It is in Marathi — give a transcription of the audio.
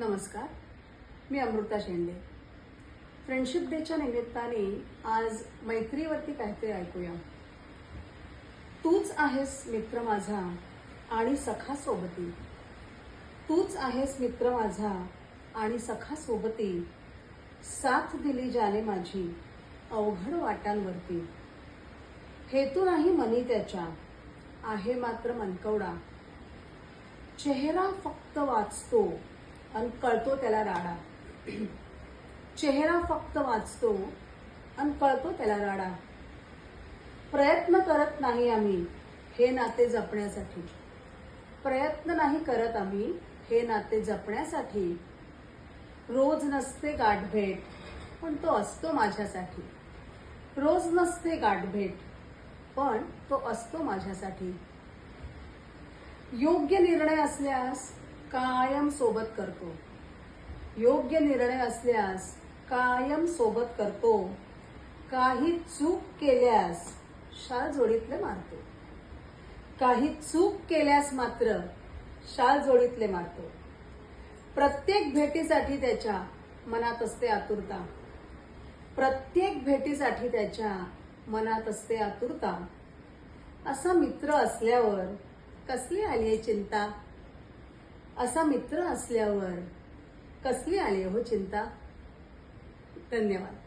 नमस्कार. मी अमृता शेंडे. फ्रेंडशिप डेच्या निमित्ताने आज मैत्रीवरती काहीतरी ऐकूया. तूच आहेस मित्र माझा आणि सखा सोबती. तूच आहेस मित्र माझा आणि सखा सोबती. साथ दिली ज्याने माझी अवघड वाटांवरती. हेतू नाही मनी त्याच्या आहे मात्र मनकवडा. चेहरा फक्त वाचतो आणि कळतो त्याला राडा. चेहरा फक्त वाचतो आणि कळतो त्याला राडा. प्रयत्न करत नाही आम्ही हे नाते जपण्यासाठी. प्रयत्न नाही करत आम्ही हे नाते जपण्यासाठी. रोज नसते गाठभेट पण तो असतो माझ्यासाठी. रोज नसते गाठभेट पण तो असतो माझ्यासाठी. योग्य निर्णय असल्यास कायम सोबत करतो. योग्य निर्णय असल्यास कायम सोबत करतो. काही चूक केल्यास शाल जोडीतले मारतो. काही चूक केल्यास मात्र शाल जोडीतले मारतो. प्रत्येक भेटीसाठी त्याच्या मनात असते आतुरता. प्रत्येक भेटीसाठी त्याच्या मनात असते आतुरता. असा मित्र असल्यावर कसली आली आहे चिंता? असा मित्र असल्यावर कसली आली हो चिंता? धन्यवाद.